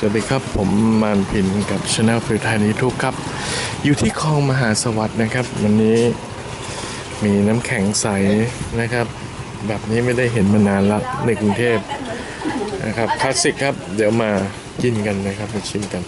สวัสดีครับ ผมมานพินกับช anel ฟิวไทยนิทุกครับ อยู่ที่คลองมหาสวัสดิ์นะครับ วันนี้มีน้ำแข็งใสนะครับ แบบนี้ไม่ได้เห็นมานานละในกรุงเทพนะครับคลาสสิกครับ เดี๋ยวมากินกันนะครับมาชิมกัน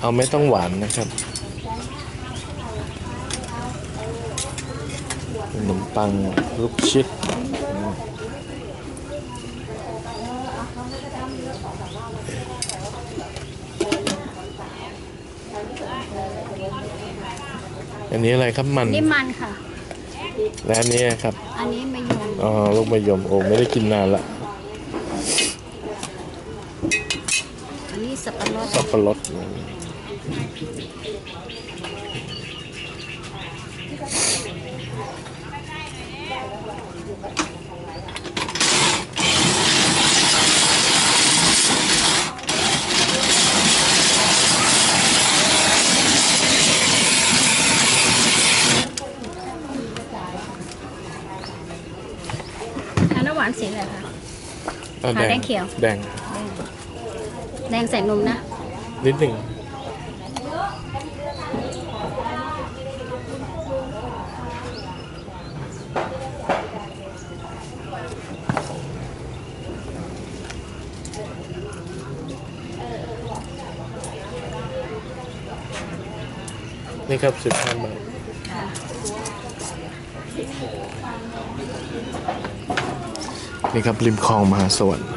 เอาไม่ต้องหวานนะครับขนมปังลูกชิดอันนี้อะไรครับมันนี่มันค่ะ และอันนี้ครับ อันนี้มะยมอ๋อลูกมะยมโอ้ไม่ได้กินนานละ อันนี้ สับปะรดสับปะรดอันน้ำหวานสีอะไรคะเอาหาแดงเขียว แดง แดง ใส่นมนะ นิดหนึ่งนี่ครับสิบห้าบาทนี่ครับริมคลองมหาสวรรค์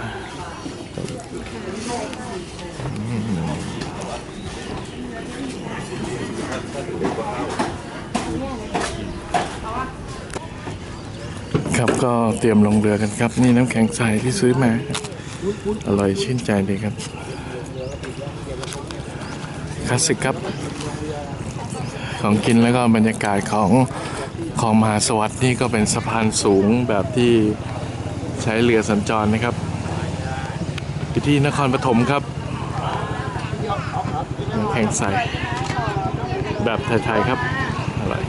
ครับก็เตรียมลงเรือกันครับ นี่น้ำแข็งใสที่ซื้อมา อร่อยชื่นใจเลยครับคลาสสิกครับ ของกินแล้วก็บรรยากาศของของมหาสวัสดิ์นี่ก็เป็นสะพานสูงแบบที่ใช้เรือสัญจรนะครับที่นครปฐมครับน้ำแข็งใสแบบไทยๆครับอร่อย